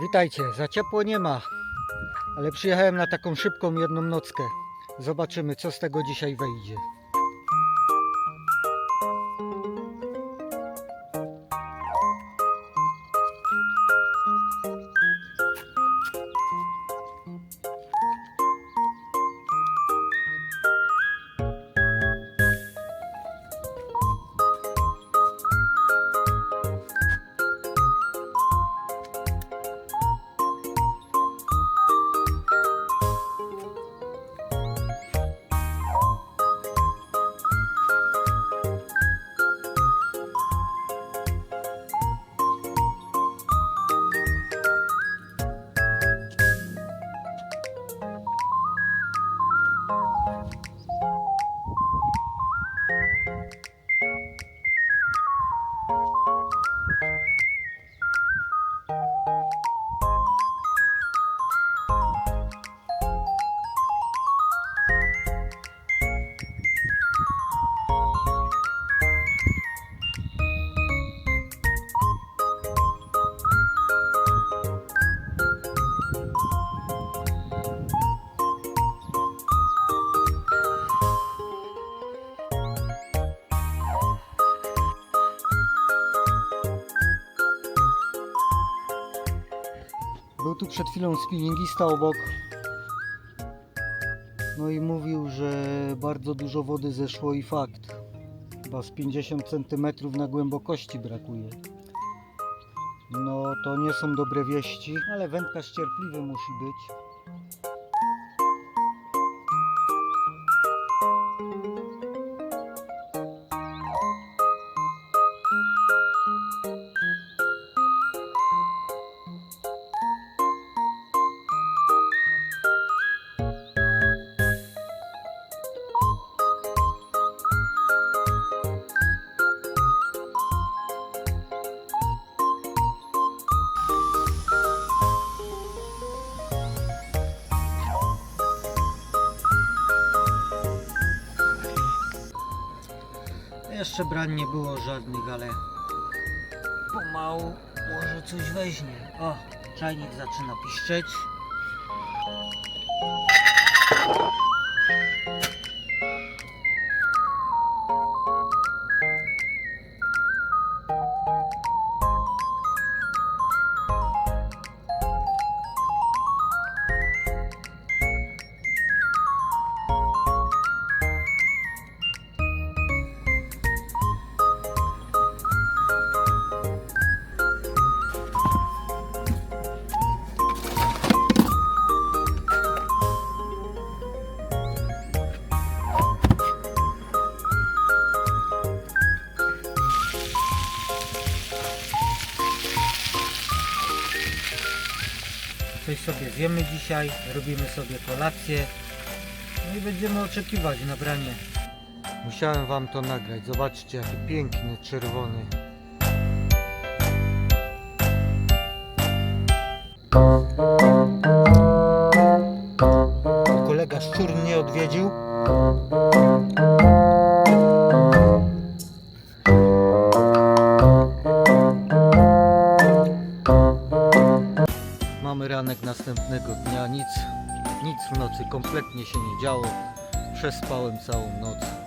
Witajcie, za ciepło nie ma, ale przyjechałem na taką szybką jedną nockę. Zobaczymy, co z tego dzisiaj wejdzie. Był tu przed chwilą spinningista obok. No i mówił, że bardzo dużo wody zeszło i fakt. Chyba z 50 cm na głębokości brakuje. No to nie są dobre wieści, ale wędkarz cierpliwy musi być. Jeszcze brań nie było żadnych, ale pomału może coś weźmie. O, czajnik zaczyna piszczeć. Coś sobie zjemy dzisiaj, robimy sobie kolację. No i będziemy oczekiwać na branie. Musiałem wam to nagrać. Zobaczcie jaki piękny, czerwony. Mamy ranek następnego dnia, nic, nic w nocy kompletnie się nie działo. Przespałem całą noc.